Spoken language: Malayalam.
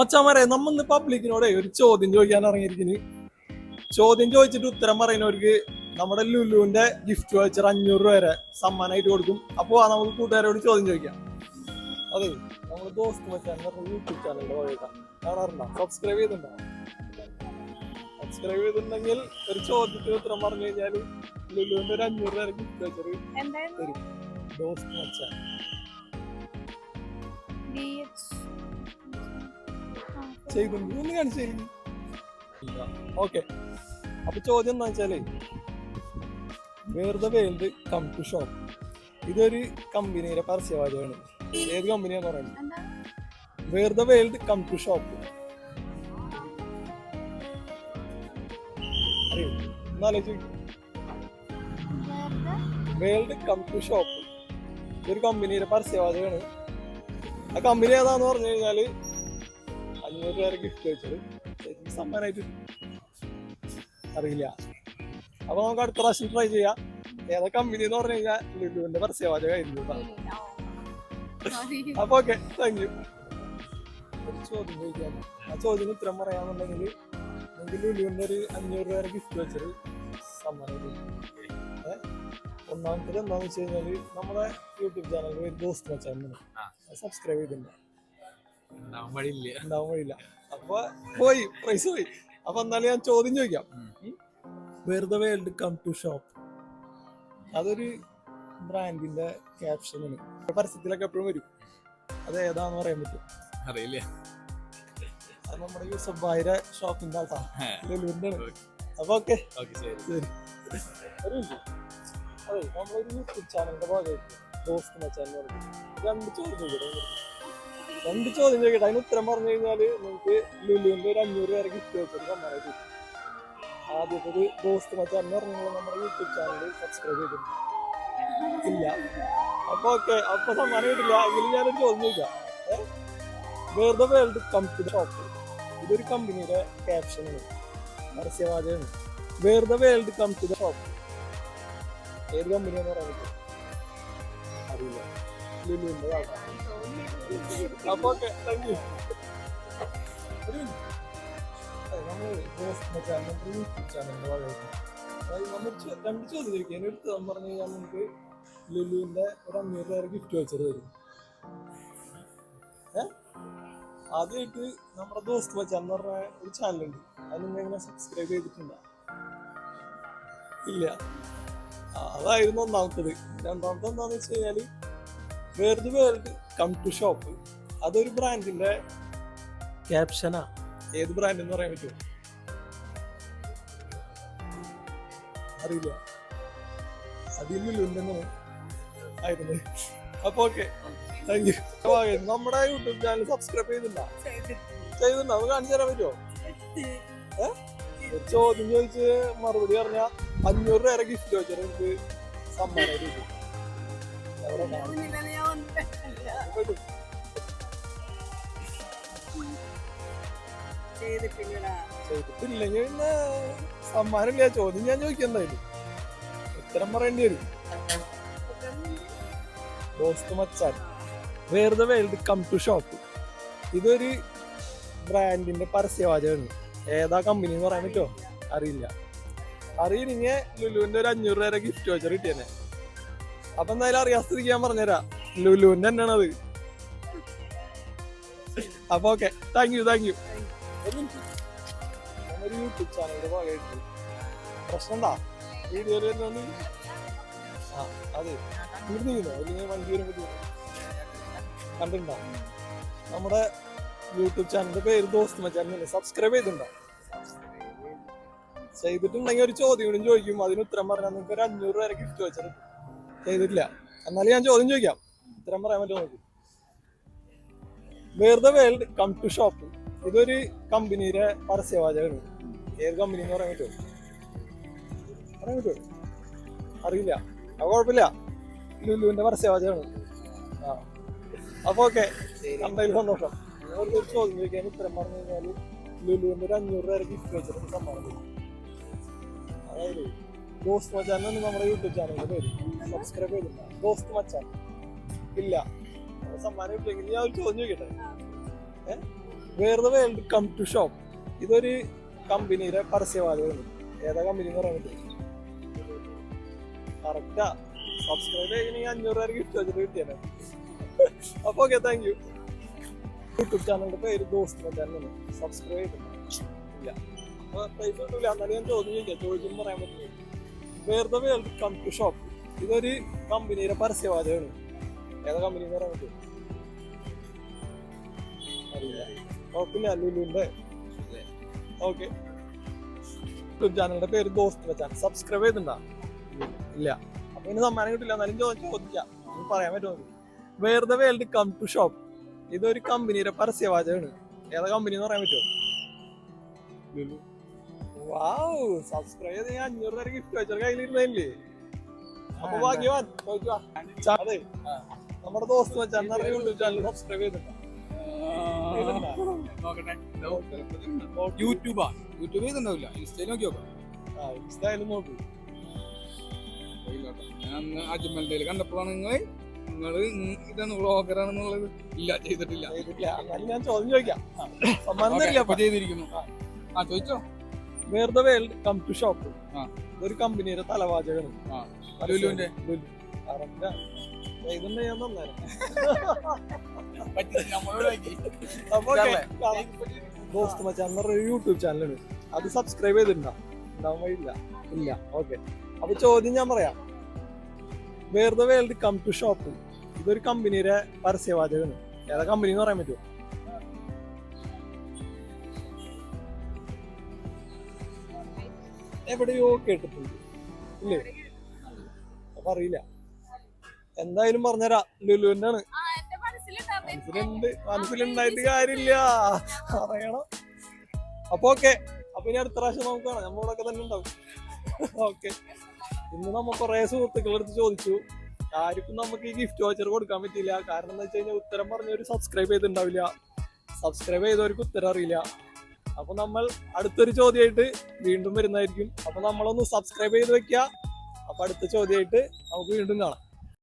മച്ചാമാരെ നമ്മന്ന് പബ്ലിക്കിനോടെ ഒരു ചോദ്യം ചോദിക്കാൻ ഇറങ്ങിയിരിക്കുന്നു. ചോദ്യം ചോദിച്ചിട്ട് ഉത്തരം പറയുന്നവർക്ക് നമ്മുടെ ലുലുവിന്റെ ഗിഫ്റ്റ് വച്ചർ അഞ്ഞൂറ് രൂപ വരെ സമ്മാനമായിട്ട് കൊടുക്കും. അപ്പോൾ നമുക്ക് കൂട്ടുകാരോട് ചോദ്യം ചോദിക്കാം. അതെ നമ്മൾ ദോസ്ത് വെച്ചാൽ യൂട്യൂബ് ചാനലിൽ പോയേക്കാം കാണാറുണ്ടോ? സബ്സ്ക്രൈബ് ചെയ്തിട്ടുണ്ടോ? സബ്സ്ക്രൈബ് ചെയ്തിട്ടുണ്ടെങ്കിൽ ഒരു ചോദ്യത്തിന് ഉത്തരം പറഞ്ഞു കഴിഞ്ഞാൽ ലുലുവിന്റെ ഒരു അഞ്ഞൂറ് രൂപ ഗിഫ്റ്റ് വച്ചർ തരും. ദോസ്ത് മച്ചാൻ. ചെയ്തിട്ടുണ്ട് ഒന്ന് കാണിച്ചു ഓക്കെ. അപ്പൊ ചോദ്യം എന്താ വെച്ചാലേ where the world come to shop ഇതൊരു കമ്പനിയുടെ പരസ്യവാചകമാണ്. ഏത് കമ്പനിയാന്ന് പറയുന്നത്? Where the where the world come to shop അറിയോ എന്നാലോചിച്ച് വേറെ വേൾഡ് കം ടു ഷോപ്പ് ഇതൊരു കമ്പനിയുടെ പരസ്യവാചകമാണ്. ആ കമ്പനി ഏതാന്ന് പറഞ്ഞു കഴിഞ്ഞാൽ അഞ്ഞൂറ് ഗിഫ്റ്റ് വെച്ചത് സമ്മാനമായിട്ട് അറിയില്ല. അപ്പൊ നമുക്ക് അടുത്ത പ്രാവശ്യം ട്രൈ ചെയ്യാം. ഏതാ കമ്പനി എന്ന് പറഞ്ഞു കഴിഞ്ഞാൽ ലുലുവിന്റെ പരസ്യവാചകമായിരുന്നു. അപ്പൊ ഓക്കെ താങ്ക് യു ഒരു ചോദ്യം ചോദിക്കാം. ആ ചോദ്യം ഉത്തരം പറയാന്നുണ്ടെങ്കിൽ നിങ്ങൾക്ക് ലുലുവിന്റെ ഒരു അഞ്ഞൂറ് രൂപ ഗിഫ്റ്റ് വെച്ചത് സമ്മാനം ഒന്നാമത്തെ എന്താണെന്ന് വെച്ച് കഴിഞ്ഞാൽ നമ്മുടെ യൂട്യൂബ് ചാനൽ ഒരു ദോസ്ത് വെച്ചാൽ സബ്സ്ക്രൈബ് ചെയ്തിട്ടുണ്ട്. ഉണ്ടാവാൻ വഴിയില്ല അപ്പൊ പോയി പ്രൈസ് പോയി. അപ്പൊ എന്നാലും ഞാൻ ചോദ്യം ചോദിക്കാം. Where the world come to shop അതൊരു ബ്രാൻഡിന്റെ ക്യാപ്ഷനാണ് പരസ്യത്തിലൊക്കെ എപ്പോഴും വരും. അത് ഏതാന്ന് പറയാൻ പറ്റും? അറിയില്ല. അത് നമ്മുടെ ഈ ഭായിയുടെ ഷോപ്പിന്റെ ആൾക്കാണ് അപ്പൊ ഓക്കെ. ഓക്കെ ശരി. അതെ നമ്മളൊരു യൂട്യൂബ് ചാനലിന്റെ ഭാഗമായിട്ട് ദോസ്ത് മച്ചാൻ പറഞ്ഞിട്ട് രണ്ട് ചോദ്യം ചോദിക്കട്ടെ രണ്ട് ചോദ്യം ചോദിക്കട്ടെ? അതിന് ഉത്തരം പറഞ്ഞു കഴിഞ്ഞാൽ നിങ്ങൾക്ക് ലുലുവിന്റെ ഒരു അഞ്ഞൂറ് പേരെ ഗിഫ്റ്റ് വെച്ചൊരു കിട്ടും ആദ്യത്തത് ദോസ്ത് മച്ചാൻ എന്ന് പറഞ്ഞാൽ നമ്മുടെ യൂട്യൂബ് ചാനൽ സബ്സ്ക്രൈബ് ചെയ്തിട്ടുണ്ട്. ഇല്ല. അപ്പൊ ഓക്കെ അപ്പൊ സമ്മാനം കിട്ടില്ല. എങ്കിലും ഞാനൊരു ചോദ്യം ചോദിക്കാം. വേർ വേൾഡ് കമ്പനി ഷോപ്പ് ഇതൊരു കമ്പനിയുടെ ക്യാപ്ഷനാണ് പരസ്യവാചകമാണ് where the world come to the shop ഏത് കമ്പനിയാണെന്ന് പറയാൻ പറ്റും? അറിയില്ല. ലുലുവിന്റെ ആൾക്കാർ നമ്മൾ ഒരു ഗിഫ്റ്റ് വെച്ചത് തരും. ആദ്യമായിട്ട് നമ്മുടെ ദോസ്ത് മച്ചാൻ എന്ന് പറഞ്ഞ ഒരു ചാനലുണ്ട് അത് സബ്സ്ക്രൈബ് ചെയ്തിട്ടുണ്ടോ? ഇല്ല. അതായിരുന്നു ഒന്നാമത്തത്. രണ്ടാമത്തെ എന്താന്ന് വെച്ച് കഴിഞ്ഞാൽ where the world come to shop അതൊരു ബ്രാൻഡിന്റെ ക്യാപ്ഷനാ ഏത് ബ്രാൻഡ് എന്ന് പറയാൻ പറ്റുമോ? അറിയില്ല. അതിൽ ലുലുണ്ടെന്ന് ആയിരുന്നു. അപ്പൊ ഓക്കെ താങ്ക് യു നമ്മുടെ യൂട്യൂബ് ചാനൽ സബ്സ്ക്രൈബ് ചെയ്തില്ല. ചെയ്തിട്ടുണ്ടോ അത് കാണിച്ചു തരാൻ പറ്റുമോ? ചോദ്യം ചോദിച്ച് മറുപടി പറഞ്ഞ അഞ്ഞൂറ് രൂപ ഗിഫ്റ്റ് വെച്ചാൽ എനിക്ക് സമ്മാനം. ചെയ്തിട്ടില്ലെങ്കിൽ പിന്നെ ചോദ്യം ഞാൻ ചോദിക്കണ്ടായിരുന്നു ഉത്തരം പറയേണ്ടി വരും. ദോസ്ത് മച്ചാൻ where the world come to shop ഇതൊരു ബ്രാൻഡിന്റെ പരസ്യവാചകമാണ്. ഏതാ കമ്പനി എന്ന് പറയാൻ പറ്റുമോ അറിയില്ല. അറിയില്ലെങ്കിൽ ലുലുവിന്റെ ഒരു അഞ്ഞൂറ് രൂപ ഗിഫ്റ്റ് വെച്ചാൽ കിട്ടിയെന്നെ അപ്പൊ എന്തായാലും അറിയാസ്ഥിതിക്ക് ഞാൻ പറഞ്ഞുതരാം. ലുലുവിന്റെ തന്നെയാണ് അത്. അപ്പൊ okay thank you thank you YouTube ചാനലിന്റെ ഭാഗമായിട്ട് പ്രശ്നം എന്താ വീഡിയോ ആ അതെ. അല്ലെങ്കിൽ വണ്ടി കണ്ടിട്ടുണ്ടോ? നമ്മുടെ യൂട്യൂബ് ചാനലിന്റെ പേര് ദോസ്ത് മച്ചാൻ സബ്സ്ക്രൈബ് ചെയ്തിട്ടുണ്ടോ? ചെയ്തിട്ടുണ്ടെങ്കിൽ ഒരു ചോദ്യം കൂടി ചോദിക്കും. അതിന് ഉത്തരം പറഞ്ഞാൽ നിങ്ങൾക്ക് ഒരു അഞ്ഞൂറ് വരെ ഗിഫ്റ്റ് വെച്ചത് ചെയ്തിട്ടില്ല. എന്നാലും ഞാൻ ചോദ്യം ചോദിക്കാം. ഉത്തരം പറയാൻ പറ്റുമോ നോക്കി. Where the world come to shop ഇതൊരു കമ്പനിയുടെ പരസ്യവാചകമാണ് ഏത് കമ്പനി എന്ന് പറയാൻ പറ്റുമോ? പറയാൻ പറ്റുമോ? അറിയില്ല. അത് കുഴപ്പമില്ല. ലുലുവിന്റെ പരസ്യവാചകമാണ് ആ. അപ്പൊ ഓക്കെ കണ്ടതിൽ സന്തോഷം. ഒരു ചോദ്യം ചോദിക്കാൻ ഉത്തരം പറഞ്ഞു കഴിഞ്ഞാൽ ലുലുവിന്റെ ഒരു അഞ്ഞൂറ് രൂപ ഗിഫ്റ്റ് വെച്ചിട്ട് സമ്മാനം അതായത് ദോസ്ത് മച്ചാൻ നമ്മുടെ യൂട്യൂബ് ചാനലിന്റെ പേര്. സബ്സ്ക്രൈബ് ചെയ്തില്ല ദോസ്ത് മച്ചാൻ. ഇല്ല. സമ്മാനം കിട്ടിയെങ്കിൽ ഞാൻ ഒരു ചോദ്യം ചോദിക്കട്ടെ? Where the world come to shop ഇതൊരു കമ്പനിയുടെ പരസ്യവാചകമാണ് ഏതാ കമ്പനി എന്ന് കറക്റ്റാ സബ്സ്ക്രൈബ് ചെയ്യണമെങ്കിൽ അഞ്ഞൂറ് രൂപ ഗിഫ്റ്റ് വെച്ചിട്ട് കിട്ടിയാണ് അപ്പൊ ഓക്കെ താങ്ക് യു യൂട്യൂബ് ചാനലിന്റെ പേര് ദോസ്ത് മച്ചാൻ സബ്സ്ക്രൈബ് ചെയ്തിട്ടുണ്ട്. ഇല്ല. അപ്പൊ പൈസ കിട്ടില്ല എന്നാലും ഞാൻ ചോദ്യം ചോദിക്കാം. ചോദിച്ചും പറയാൻ പറ്റില്ല വേർ കം ടു ഷോപ്പ് ഇതൊരു കമ്പനിയുടെ പരസ്യവാചകമാണ്. ഏതാ കമ്പനി പറയാൻ പറ്റും ഓക്കെ. ചാനലിന്റെ പേര് ദോസ്ത് മച്ചാൻ സബ്സ്ക്രൈബ് ചെയ്തിട്ടുണ്ടോ? ഇല്ല. അപ്പൊ ഇനി സമ്മാനം കിട്ടില്ല. എന്നാലും ചോദിക്കാം. പറയാൻ പറ്റുമോ? Where the world come to shop ഇതൊരു കമ്പനിയുടെ പരസ്യവാചകമാണ്. ഏതാ കമ്പനി എന്ന് പറയാൻ പറ്റുമോ? വാവ് സബ്സ്ക്രൈബ് അഞ്ഞൂറ് ഗിഫ്റ്റ് വെച്ചൊരു കയ്യിലിരുന്നില്ലേ അപ്പൊ ഭാഗ്യവാൻ ചോദിക്കുക അതെ. നമ്മുടെ ദോസ്ത് വെച്ചാൽ യൂട്യൂബ് ചാനൽ സബ്സ്ക്രൈബ് ചെയ്തിട്ടുണ്ടോ നോക്കട്ടെ. യൂട്യൂബാ. യൂട്യൂബ് ചെയ്തിട്ടുണ്ടാവില്ല. ഇൻസ്റ്റയിൽ നോക്കി നോക്കാം. ആ ഇൻസ്റ്റായാലും നോക്കൂ. പോയില്ലോട്ടോ. ഞാൻ അജ്മലിന്റെ കണ്ടപ്പോഴാണ് നിങ്ങൾ നിങ്ങൾ ഇതാണ് ബ്ലോഗറാണെന്നുള്ളത് ഇല്ല ചെയ്തിട്ടില്ല. ഞാൻ ചോദ്യം ചോദിക്കാം. സമ്മാനം ചെയ്തിരിക്കുന്നു. ആ ചോദിച്ചോ. Where the world come to shop ഒരു കമ്പനിയുടെ തലവാചകമാണ് ആ. ലുലുവിന്റെ? ഇതുണ്ട് ഞാൻ. ദോസ്ത് മച്ചാൻ പറഞ്ഞ യൂട്യൂബ് ചാനലുണ്ട് അത് സബ്സ്ക്രൈബ് ചെയ്തിട്ടുണ്ടോ? ഉണ്ടാവാൻ വഴിയില്ല. ഇല്ല. ഓക്കെ അപ്പൊ ചോദ്യം ഞാൻ പറയാം. Where the world come to shop ഇതൊരു കമ്പനിയുടെ പരസ്യവാചകമാണ്. ഏതാ കമ്പനി എന്ന് പറയാൻ പറ്റുമോ? എവിടെയോ കേട്ടിട്ടുണ്ട്. ഇല്ലേ? അപ്പൊ അറിയില്ല. എന്തായാലും പറഞ്ഞരാ. ലുലുവിന്റെ ആണ്. മനസ്സിലുണ്ട്. മനസ്സിലുണ്ടായിട്ട് കാര്യമില്ല. പറയണം. അപ്പൊ ഓക്കെ. അപ്പൊ ഇനി അടുത്ത പ്രാവശ്യം നമുക്ക് കാണാം. തന്നെ ഉണ്ടാവും. ഓക്കെ. ഇന്ന് നമ്മ കുറെ സുഹൃത്തുക്കളെടുത്ത് ചോദിച്ചു. ആർക്കും നമുക്ക് ഈ ഗിഫ്റ്റ് വാച്ചർ കൊടുക്കാൻ പറ്റില്ല കാരണം എന്താ വെച്ച് കഴിഞ്ഞാൽ ഉത്തരം പറഞ്ഞവർ സബ്സ്ക്രൈബ് ചെയ്തിട്ടുണ്ടാവില്ല. സബ്സ്ക്രൈബ് ചെയ്തവർക്ക് ഉത്തരം അറിയില്ല. അപ്പൊ നമ്മൾ അടുത്തൊരു ചോദ്യമായിട്ട് വീണ്ടും വരുന്നതായിരിക്കും. അപ്പൊ നമ്മളൊന്ന് സബ്സ്ക്രൈബ് ചെയ്ത് വെക്കുക അപ്പൊ അടുത്ത ചോദ്യമായിട്ട് നമുക്ക് വീണ്ടും കാണാം.